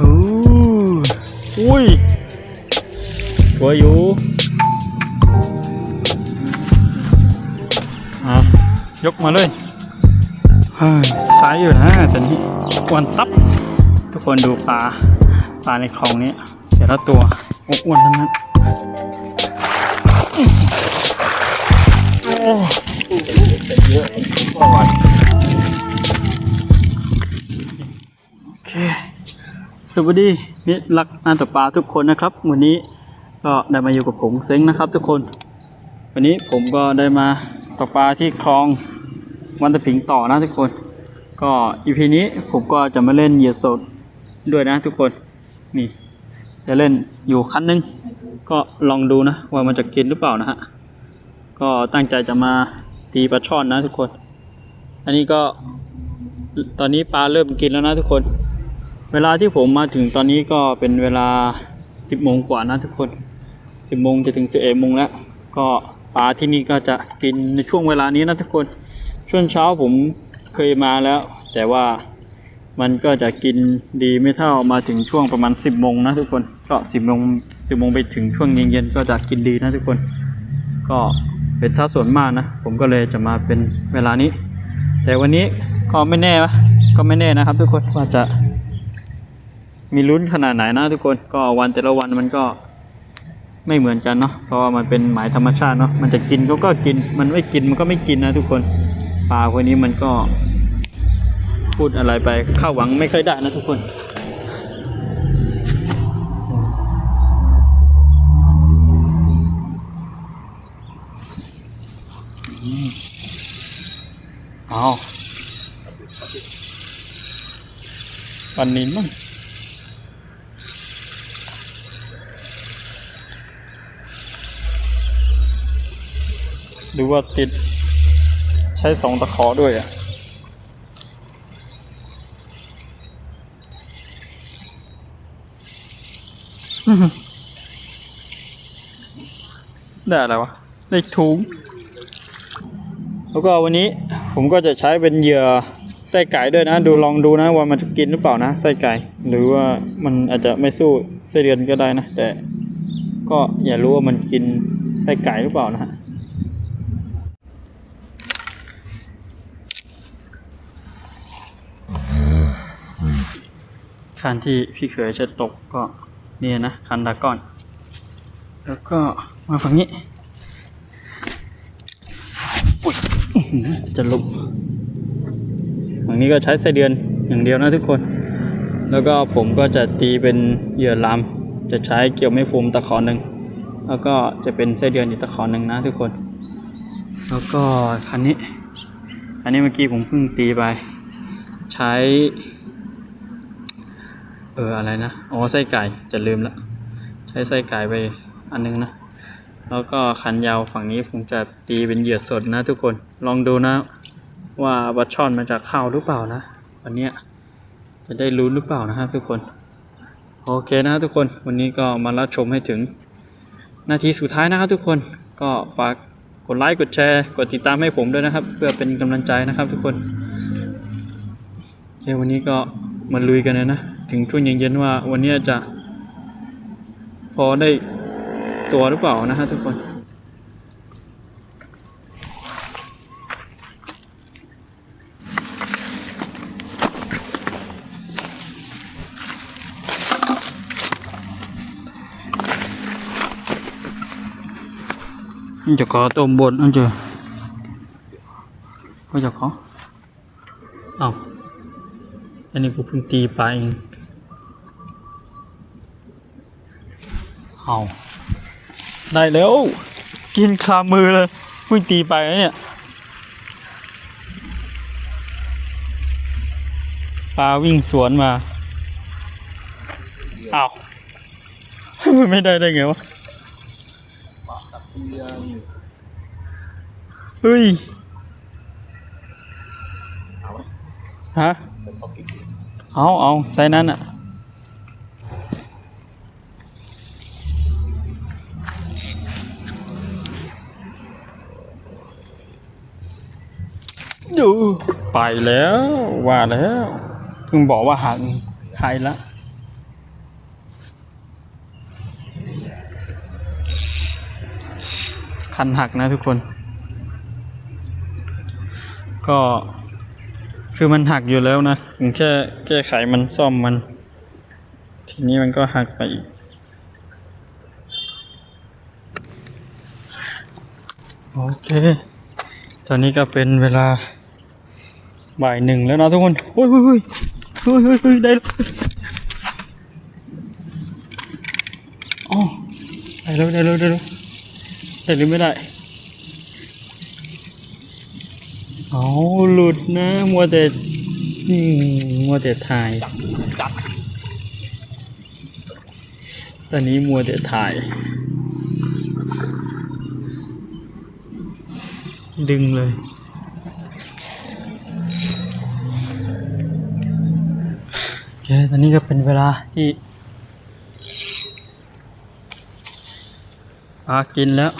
โอ้อุ้ย สวยอยู่อะยกมาเลยเฮ้ยสายอยู่นะแต่นี้อ้วนตับ ทุกคนดูปลา ปลาในคลองนี้แต่ละตัวอ้วนๆทั้งนั้นโอ้โอ วัสดีมิตรรักนาตกปลาทุกคนนะครับ วันนี้ก็ได้มาอยู่กับผมเซ้งนะครับทุกคน วันนี้ผมก็ได้มาตกปลาที่คลองวันตะผิงต่อนะทุกคน ก็อีพีนี้ผมก็จะมาเล่นเหยื่อสดด้วยนะทุกคนนี่ จะเล่นอยู่คันนึง ก็ลองดูนะ ว่ามันจะกินหรือเปล่านะฮะก็ตั้งใจจะมาตีปลาช่อนนะทุกคน อันนี้ก็ตอนนี้ปลาเริ่มกินแล้วนะทุกคน เวลาที่ผมมาถึงตอนนี้ก็เป็นเวลา 10โมงกว่านะทุกคน 10โมงจะถึง11โมงแล้วก็ปลาที่นี่ก็จะกินในช่วงเวลานี้นะทุกคน ช่วงเช้าผมเคยมาแล้ว แต่ว่ามันก็จะกินดีไม่เท่ามาถึงช่วงประมาณ 10โมงนะทุกคนก็ 10โมง10โมงไปถึงช่วงเย็นๆก็จะกินดีนะทุกคน ก็เป็นสัดส่วนมากนะ ผมก็เลยจะมาเป็นเวลานี้ แต่วันนี้ก็ไม่แน่วะก็ไม่แน่นะครับทุกคนว่าจะ มีลุ้นขนาดไหนนะทุกคนก็วันแต่ละวันมันก็ไม่เหมือนกันเนาะเพราะว่ามันเป็นหมายธรรมชาติเนาะมันจะกินก็ก็กิน มันไม่กินมันก็ไม่กินนะทุกคนปลาคนนี้มันก็ พูดอะไรไปเข้าหวังไม่เคอยได้นะทุกคนเอาปันนินมั้ง หรือว่าติดใช้สองตะขอด้วยอะได้อะไรวะได้ถุง แล้วก็วันนี้ผมก็จะใช้เป็นเหยื่อไส้ไก่ด้วยนะ ดูลองดูนะว่ามันจะกินหรือเปล่านะไส้ไก่ หรือว่ามันอาจจะไม่สู้ไส้เดือนก็ได้นะ แต่ก็อย่ารู้ว่ามันกินไส้ไก่หรือเปล่านะฮะ คันที่พี่เขยจะตกก็เนี่ยนะคันดากอน แล้วก็มาฝั่งนี้อื้อหือจะลุกฝั่งนี้ก็ใช้ไส้เดือนอย่างเดียวนะทุกคน แล้วก็ผมก็จะตีเป็นเหยื่อลามจะใช้เกี่ยวไม่ฟูมตะขอหนึ่งแล้วก็จะเป็นไส้เดือนอีกตะขอหนึ่งนะทุกคน แล้วก็คันนี้ คันนี้เมื่อกี้ผมเพิ่งตีไป ใช้ เอออะไรนะอ๋อไส้ไก่จะลืมละใช้ไส้ไก่ไปอันนึงนะ แล้วก็คันยาวฝั่งนี้ผมจะตีเป็นเหยื่อสดนะทุกคนลองดูนะ ว่าบัชช่อนมันจะเข้าหรือเปล่านะวันนี้จะได้รู้หรือเปล่านะครับทุกคนโอเคนะครับทุกคนวันนี้ก็มารับชมให้ถึง นาทีสุดท้ายนะครับทุกคนก็ฝากกดไลค์กดแชร์กดติดตามให้ผมด้วยนะครับ เพื่อเป็นกำลังใจนะครับทุกคนโอเควันนี้ก็มาลุยกันเลยนะ ถึงช่วงเย็นๆว่าวันนี้จะ พอได้ตัวหรือเปล่านะฮะทุกคนจะขอต้มบนนั่นเจอก็จะขอเอาอันนี้กูเพิ่งตีไปเอง เอาได้แล้ว กินคามือเลยเพิ่งตีไปนะเนี่ยปลาวิ่งสวนมาอ้าวมันไม่ได้ได้ไงวะเฮ้ยฮะเอาเอาใส่นั้นอะ ดูไปแล้วว่าแล้วเพิ่งบอกว่าหันหายละคันหักนะทุกคน ก็คือมันหักอยู่แล้วนะผมแค่แก้ไขมันซ่อมมัน ทีนี้มันก็หักไปอีก โอเค ตอนนี้ก็เป็นเวลา บ่ายหนึ่งแล้วนะทุกคนโอ้ยเฮ้ยเฮ้ยเฮ้ยเฮ้ยเฮ้ยได้แล้วอ๋อได้แล้วได้แล้วได้แล้วได้หรือไม่ได้เอาหลุดนะมัวแต่มัวแต่ถ่ายตอนนี้มัวแต่ถ่าย ดึงเลย ค ตอนนี้ก็เป็นเวลาที่ปลากินแล้ว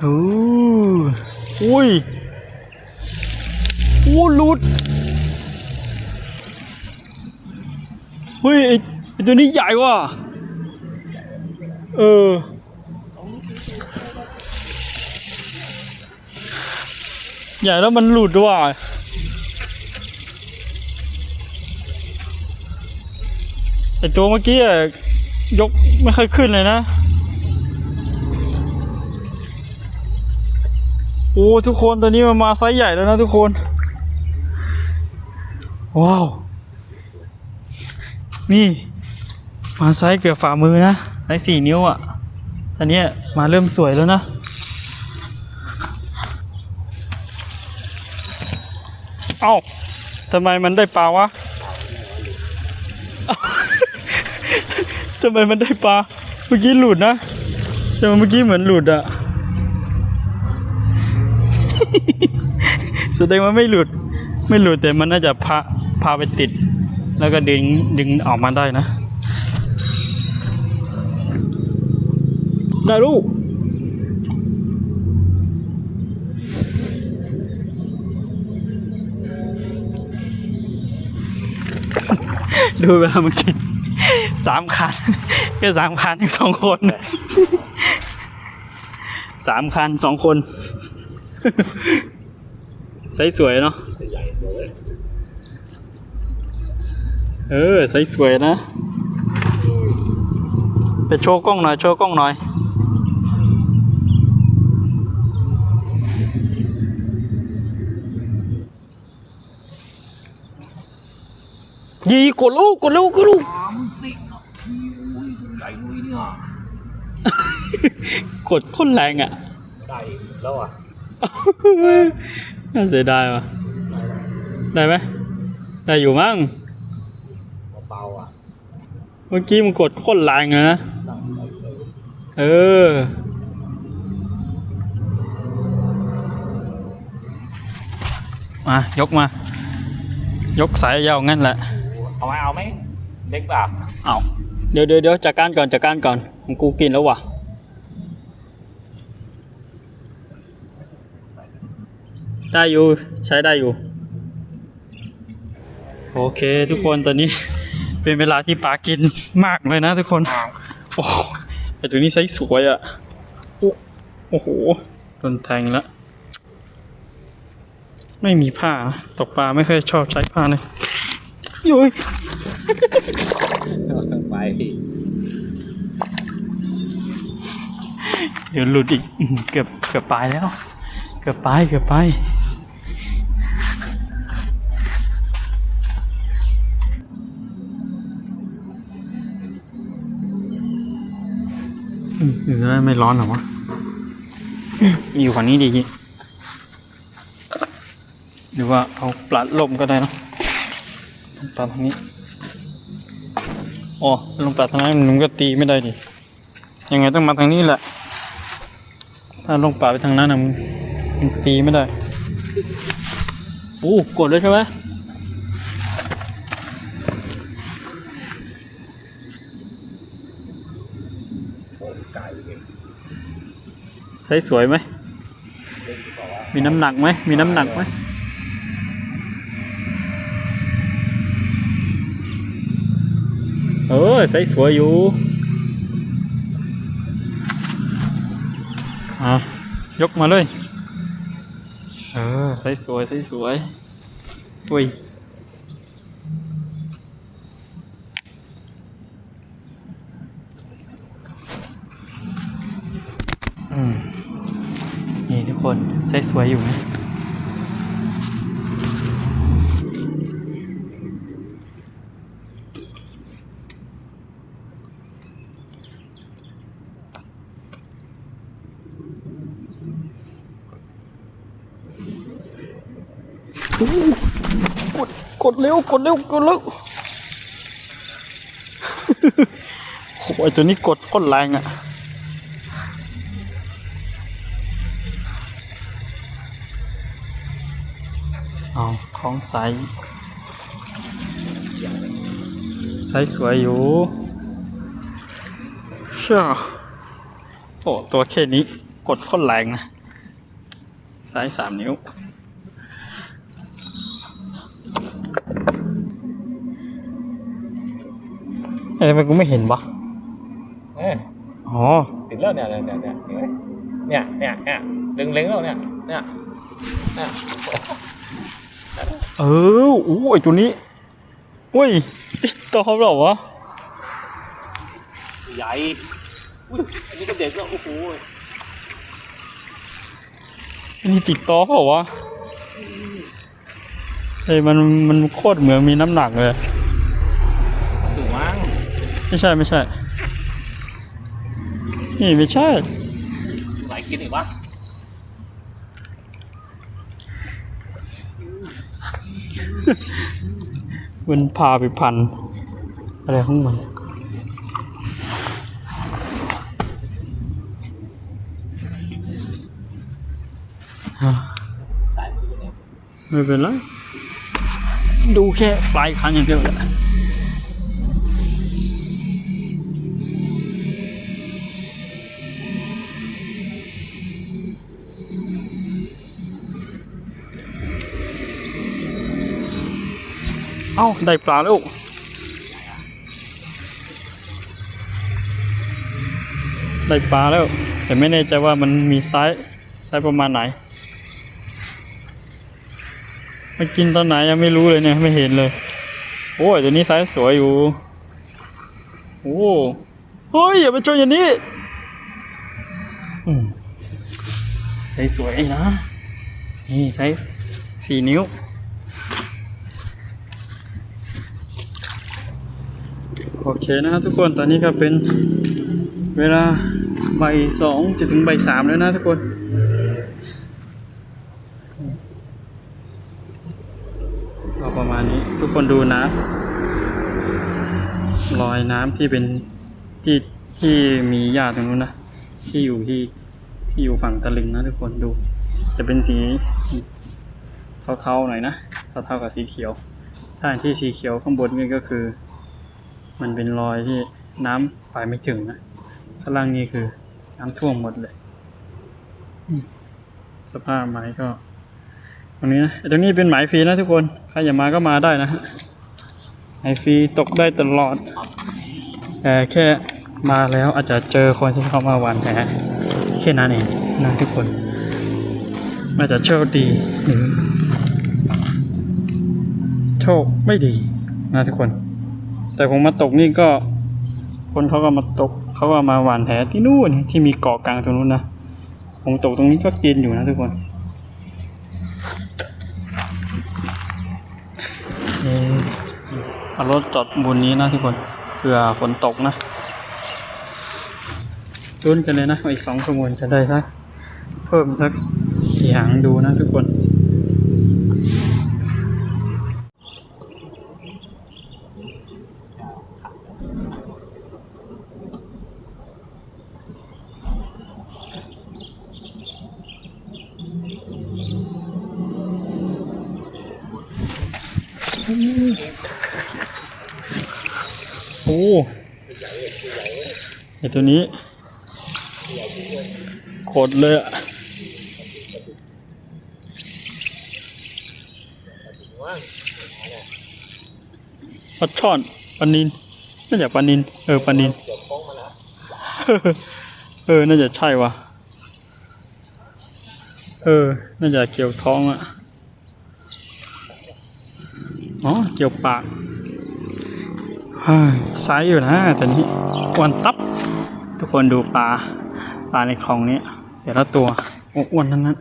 โอ้อุ้ย หลุดเฮ้ยไอตัวนี้ใหญ่ว่ะเออใหญ่แล้วมันหลุดว่ะไอตัวเมื่อกี้ยกไม่ค่อยขึ้นเลยนะ โอ้ ทุกคนตอนนี้มันมาไซส์ใหญ่แล้วนะทุกคน ว้าว นี่ มาไซส์เกือบฝ่ามือนะไซส์สี่นิ้วอะ่ะตอนนี้มาเริ่มสวยแล้วนะ เอ้าทำไมมันได้ปลาวะทำไมมันได้ปลา เมื่อกี้หลุดนะแต่เมื่อกี้เหมือนหลุดอะแสดงว่าไม่หลุด ไม่หลุดแต่มันน่าจะพา พาไปติด แล้วก็ดึงดึงออกมาได้นะ ได้ลูกดูเวลามันกินสามคันแค่สามคันสองคนสามคันสองคนไซส์สวยเนาะ เออไซส์สวยนะ ไปโชว์กล้องหน่อย โชว์กล้องหน่อย ยีกดลูกกดลูกกดลูกใหญ่ลุยเนี่ยกดคนแรงอะ ได้แล้วอะ น่าเสียดายว่ะ ได้ไหม ได้อยู่มั้ง เบาๆอะ เมื่อกี้มันกดโคนแรงเลยนะตั้งใจเลยเออ มายกมา ยกสายยาวงั้นแหละ เอาไหมเอาไหมเล็กเปล่าเอาเดี๋ยวเดี๋ยวเดี๋ยวจัดการก่อนจัดการก่อนของกูกินแล้วว่ะได้อยู่ ใช้ได้อยู่ โอเคทุกคนตอนนี้ เป็นเวลาที่ปลากินมากเลยนะทุกคน โอ้โหไอตัวนี้ไซส์สวยอะ่ะ โอ้โอ้โหโดนแทงแล้ว ไม่มีผ้านะตกปลาไม่เคอยชอบใช้ผ้าเลยยุยไปเดี๋ยวหลุดอีกอื้อหือเกือบเกือบไปแล้ว เกือบไปเกือบไป หรือว่าไม่ร้อนหรอวะอืมอยู่ฝั่งนี้ดีจิหรือว่าเอาปลัดลมก็ได้เนอะปลัดทางนี้อ๋อลงปลัดทางนั้นมันก็ตีไม่ได้ดิยังไงต้องมาทางนี้แหละ ถ้าลงป่าไปทางนั้นนะมันมันตีไม่ได้โอ้กดเลยใช่ไหม ไซส์สวยไหม มีน้ำหนักไหม มีน้ำหนักไหมเออไซส์สวยอยู่อะยกมาเลย เออไซส์สวยไซส์สวยอุ้ย อืม นี่ทุกคน ไซส์สวยอยู่ไหมกดกดเร็วกดเร็วกดเร็วโอ้ยตัวนี้กดก้นแรงอะอา ของใสใสสวยอยู่เชื่อโอ้ตัวแค่นี้กดโคนแรงนะไซส์สามนิ้ว เอ้ยทำไมกูไม่เห็นวะเอ้ยอ๋อ ติดแล้วเนี่ยเนี่ยเนี่ยเนี่ยเห็นไหมเนี่ยเนี่ยเนี่ยเล็งเล็งแล้วเนี่ยเนี่ยเนี่ย เอออู้ไอตัวนี้อุ้ยติดต่อเหรอวะใหญ่อุ้ยอันนี้ก็เด็กแล้วโอ้โหอันนี้ติดต่อเหรอวะเฮ้ยมันมันโคตรเหมือนมีน้ำหนักเลยถึงมั้งไม่ใช่ไม่ใช่ นี่ไม่ใช่ไหลกินอีกวะ มันพาไปพัน อะไรของมันสายมือเนี่ยไม่เป็นไร ดูแค่ปลายคันอย่างเดียวแหละ อ้าได้ปลาแล้วได้ปลาแล้ว แต่ไม่แน่ใจว่ามันมีไซส์ไซส์ประมาณไหนมากินตอนไหนยังไม่รู้เลยเนี่ยไม่เห็นเลย โอ้ยตัวนี้ไซส์สวยอยู่โอ้เฮ้ยอย่าไปชนอย่างนี้ไซส์สวยนะนี่ไซส์สี่นิ้ว โอเคนะครับทุกคนตอนนี้ก็เป็นเวลาใบสองจะถึงใบสามแล้วนะทุกคนก็ประมาณนี้ทุกคนดูน้ำรอยน้ำที่เป็นที่ที่มีหญ้าตรงนู้นนะที่อยู่ที่ที่อยู่ฝั่งตะลิงนะทุกคนดู จะเป็นสีเทาๆหน่อยนะเทาๆกับสีเขียวถ้าที่สีเขียวข้างบนนี่ก็คือ มันเป็นรอยที่น้ำไปไม่ถึงนะข้างล่างนี่คือน้ำท่วมหมดเลยสภาพไม้ก็ ตรงนี้นะตรงนี้เป็นหมายฟรีนะทุกคน ใครอยากมาก็มาได้นะฮะหมายฟรีตกได้ตลอดแต่แค่มาแล้วอาจจะเจอคนที่เข้ามาวานแหแค่นั้นเองนะทุกคนอาจจะโชคดีหรือโชคไม่ดีนะทุกคน แต่ผมมาตกนี่ก็ คนเขาก็มาตกเขาก็มาหวานแหที่นู่นที่มีเกาะกลางตรงนู้นนะผมตกตรงนี้ก็กินอยู่นะทุกคนเอารถจอดบนนี้นะทุกคนเผื่อฝนตกนะรุ้นกันเลยนะอีกสองชั่วโมงจะได้สักเพิ่มสักกี่หางดูนะทุกคน อ้ไอตัวนี้โคตรเลยอะว่างปลาช่อนปลานินน่าจะปลานินเออปลานินเกี่ยวโค้งมาแล้วเออ น่าจะใช่ว่ะเออ น่าจะเกี่ยวท้องอะอ๋อ เกี่ยวปาก ไซส์อยู่นะแต่นี้อ้วนตับ ทุกคนดูปลา ปลาในคลองนี้แต่ละตัวอ้วนๆทั้งนั้น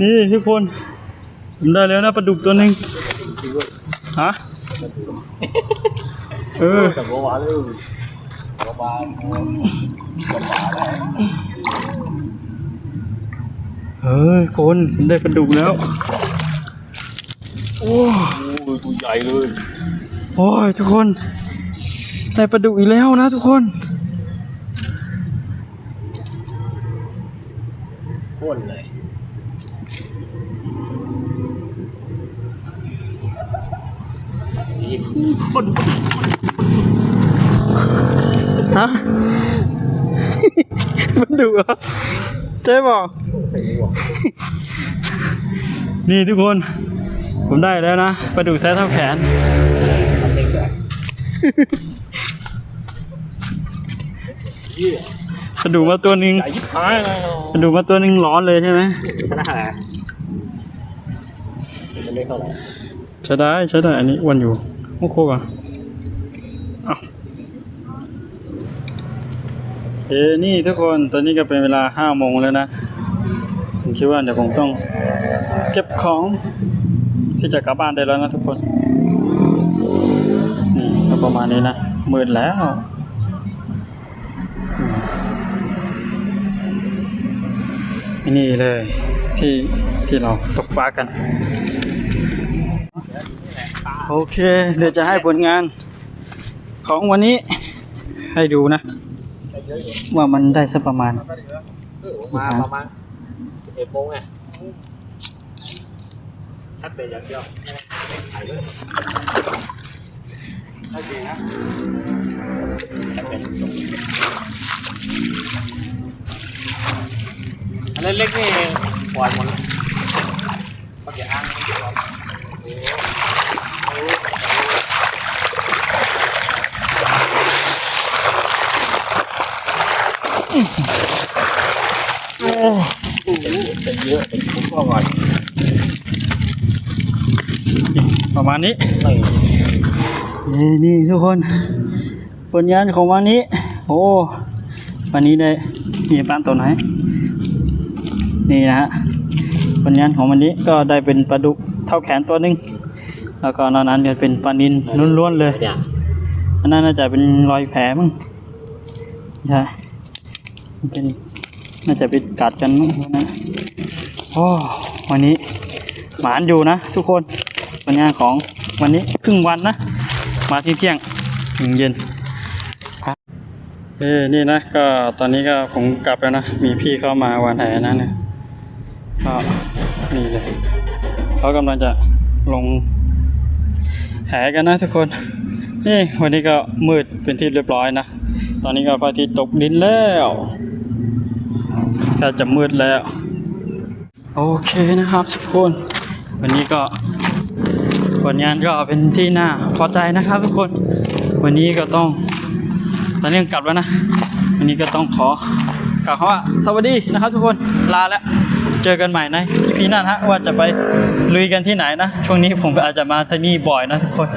นี่ทุกคนผมได้แล้วนะปลาดุกตัวหนึ่งฮะเออแต่บัวหวานเลยบัวบานบัวบานแล้วเฮ้ยคนได้ปลาดุกแล้ว โอ้โอ้ยตัวใหญ่เลย โอ้ยทุกคน ได้ปลาดุกอีกแล้วนะทุกคน โคตรเลย ฮะปลาดุกเหรอใช่ป่ะนี่ทุกคน ผมได้แล้วนะปลาดุกไซส์เท่าแขนปลาดุกมาตัวหนึ่งใหญ่ยิบหายเลยปลาดุกมาตัวหนึ่งร้อนเลยใช่ไหมขนาดไหนมันเล็กเท่าไหร่ใช้ได้ใช้ได้อันนี้อ้วันอยู่โอ้โคก่อนเอาเอ้ นี่ทุกคนตอนนี้ก็เป็นเวลาห้าโมงแล้วนะผมคิดว่าเดี๋ยวผมต้องเก็บของที่จะกลับบ้านได้แล้วนะทุกคนนี่ก็ประมาณนี้นะมืดแล้วนี่เลยที่ที่เราตกปลากัน โอเค เดี๋ยวจะให้ผลงานของวันนี้ให้ดูนะ ว่ามันได้สักประมาณ มาประมาณสิบเอ็ดโมงไงชัดเป็นอย่างเดียวไม่ขายเลยได้ดีนะอันเล็กๆนี่ปล่อยหมดเลยก็อย่าอ้างนี่ก่อนเป็นเยอะ เป็นผมก็ก่อนประมาณนี้ไม่นี่นี่ทุกคนผลงานของวันนี้ โอ้วันนี้ได้มีปลาตัวไหนนี่นะฮะผลงานของวันนี้ก็ได้เป็นปลาดุกเท่าแขนตัวหนึ่งแล้วก็นอกนั้นก็เป็นปลานินล้วนๆเลยเนี่ยอันนั้นน่าจะเป็นรอยแผลมั้งใช่มันเป็นน่าจะไปกัดกันมั้งนะ โอ้วันนี้หมานอยู่นะทุกคนผลงานของวันนี้ครึ่งวันนะ มาที่เที่ยงถึงเย็นครับเอ้นี่นะก็ตอนนี้ก็ผมกลับแล้วนะ มีพี่เข้ามาวันไหนนะเนี่ยก็นี่เลยเขากำลังจะลงแหกันนะทุกคน นี่วันนี้ก็มืดเป็นที่เรียบร้อยนะ ตอนนี้ก็พระอาทิตย์ตกดินแล้วก็จะมืดแล้ว โอเคนะครับทุกคน วันนี้ก็ผลงานก็เป็นที่น่าพอใจนะครับทุกคน วันนี้ก็ต้องตอนนี้กลับแล้วนะ วันนี้ก็ต้องขอกล่าวคำว่าสวัสดีนะครับทุกคนลาแล้วเจอกันใหม่ใน EP หน้านฮะว่าจะไปลุยกันที่ไหนนะ ช่วงนี้ผมก็อาจจะมาที่นี่บ่อยนะทุกคน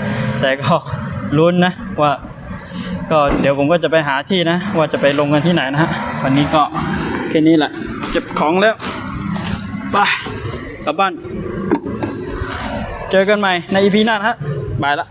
แต่ก็ลุ้นนะว่า ก็เดี๋ยวผมก็จะไปหาที่นะ ว่าจะไปลงกันที่ไหนนะฮะวันนี้ก็แค่นี้แหละเก็บของแล้ว ไปกลับบ้าน เจอกันใหม่ในอีพีหน้าฮะบายละ